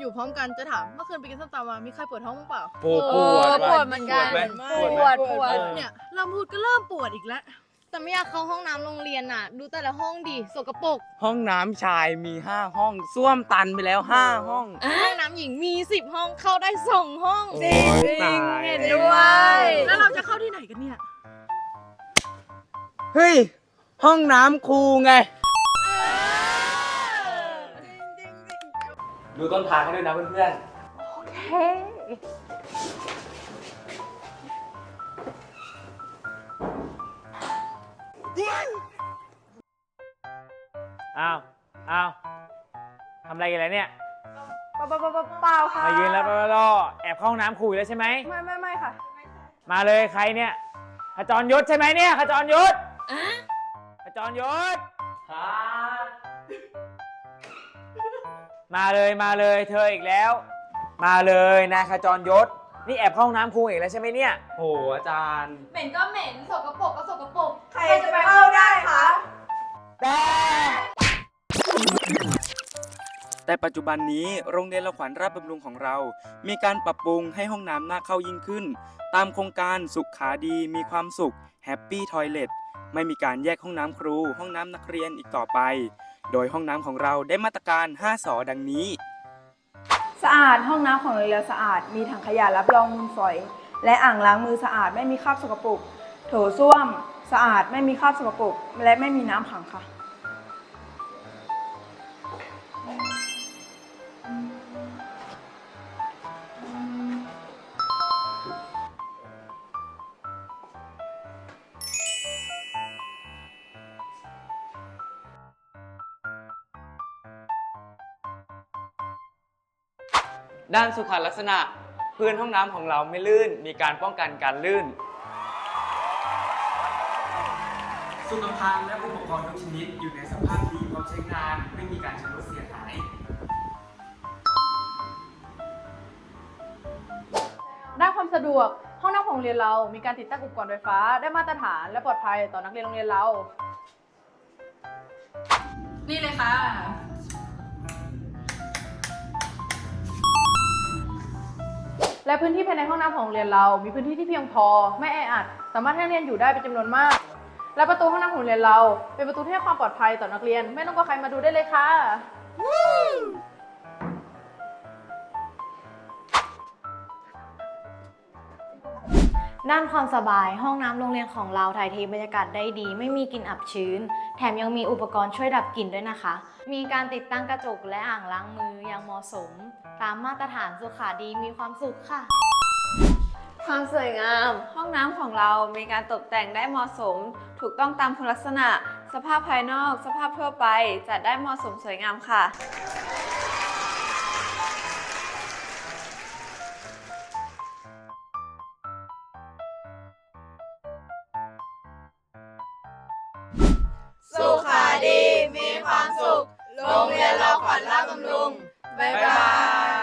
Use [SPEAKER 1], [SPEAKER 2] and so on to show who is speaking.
[SPEAKER 1] อยู่พร้อมกันจะถามเมื่อคืนไปกินส้มตำมามีใครปวดท้องบ้างเปล่า
[SPEAKER 2] ปวดปวด
[SPEAKER 3] ปวดเหมือนกัน
[SPEAKER 2] ปวดไหม
[SPEAKER 3] ปวดปวด
[SPEAKER 1] เนี่ยเริ่มพูดก็เริ่มปวดอีกแล้ว
[SPEAKER 3] แต่ไม่อยากเข้าห้องน้ำโรงเรียนน่ะ ดูแต่ละห้องดิสกปรก
[SPEAKER 2] ห้องน้ำชายมี5ห้องส้วมตันไปแล้ว5ห้อง
[SPEAKER 3] ห้องน้ำหญิงมีสิบห้องเข้าได้สองห้อง
[SPEAKER 2] จริงจริง
[SPEAKER 3] เห็นด้วย
[SPEAKER 1] แล้วเราจะเข้าที่ไหนกันเนี่ย
[SPEAKER 2] เฮ้ย ห้องน้ำครูไง ดูต้นทางให้ด้วยนะเพื่อนๆอ้าว อ้าวทำอะไรกันแล้วเนี่ย
[SPEAKER 4] เปล่าเปล่าเปล่าเปล่าค่ะ
[SPEAKER 2] มายืนแล้วก็รอแอบเข้าห้องน้ำคุยแล้วใช่ไหม
[SPEAKER 4] ไม่ไม่ไม่ค่ะ
[SPEAKER 2] มาเลยใครเนี่ยขจรยศใช่ไหมเนี่ยขจรยศขจรยศ มาเลยมาเลยเธออีกแล้ว มาเลยนายขจรยศ นี่แอบเข้าห้องน้ำครูอีกแล้วใช่ไหมเนี่ย โหอาจารย์
[SPEAKER 3] เหม็นก็เหม็นสกปรกก็สกปรก
[SPEAKER 4] ใครจะไปเข้าได้คะ
[SPEAKER 2] แต่แต่ปัจจุบันนี้โรงเรียนละขวัญราชบำรุงของเรา มีการปรับปรุงให้ห้องน้ำน่าเข้ายิ่งขึ้น ตามโครงการสุขขาดีมีความสุขแฮปปี้ทอยเลทไม่มีการแยกห้องน้ำครู ห้องน้ำนักเรียนอีกต่อไป โดยห้องน้ำของเราได้มาตรการ 5 สอดังนี้
[SPEAKER 4] สะอาดห้องน้ำของโรงเรียนสะอาด มีถังขยะรับรองมูลฝอย และอ่างล้างมือสะอาดไม่มีคราบสกปรก โถส้วม สะอาดไม่มีคราบสกปรกและไม่มีน้ำขังค่ะ
[SPEAKER 2] ด้านสุขลักษณะ พื้นห้องน้ำของเราไม่ลื่น มีการป้องกันการลื่น สุขภัณฑ์และอุปกรณ์ทุกชนิดอยู่ในสภาพดีพร้อมใช้งาน ไม่มีการชำรุดเสียหาย
[SPEAKER 4] ด้านความสะดวก ห้องน้ำของโรงเรียนเรามีการติดตั้งอุปกรณ์ไฟฟ้า ได้มาตรฐานและปลอดภัยต่อนักเรียนโรงเรียนเรา นี่เลยค่ะ และพื้นที่ภายในห้องน้ำของโรงเรียนเรา มีพื้นที่ที่เพียงพอ ไม่แออัด สามารถให้นักเรียนอยู่ได้เป็นจำนวนมาก และประตูห้องน้ำของโรงเรียนเรา เป็นประตูที่ให้ความปลอดภัยต่อนักเรียน ไม่ต้องกลัวใครมาดูได้เลยค่ะ
[SPEAKER 3] ด้านความสบายห้องน้ำโรงเรียนของเราถ่ายเทบรรยากาศได้ดี ไม่มีกลิ่นอับชื้น แถมยังมีอุปกรณ์ช่วยดับกลิ่นด้วยนะคะ มีการติดตั้งกระจกและอ่างล้างมืออย่างเหมาะสม ตามมาตรฐานสุขาดีมีความสุขค่ะ
[SPEAKER 5] ความสวยงาม ห้องน้ำของเรามีการตกแต่งได้เหมาะสม ถูกต้องตามคุณลักษณะ สภาพภายนอก สภาพทั่วไปจัดได้เหมาะสมสวยงามค่ะ
[SPEAKER 1] สุขาดีมีความสุข โรงเรียนเราขวัญราบำรุง บ๊ายบาย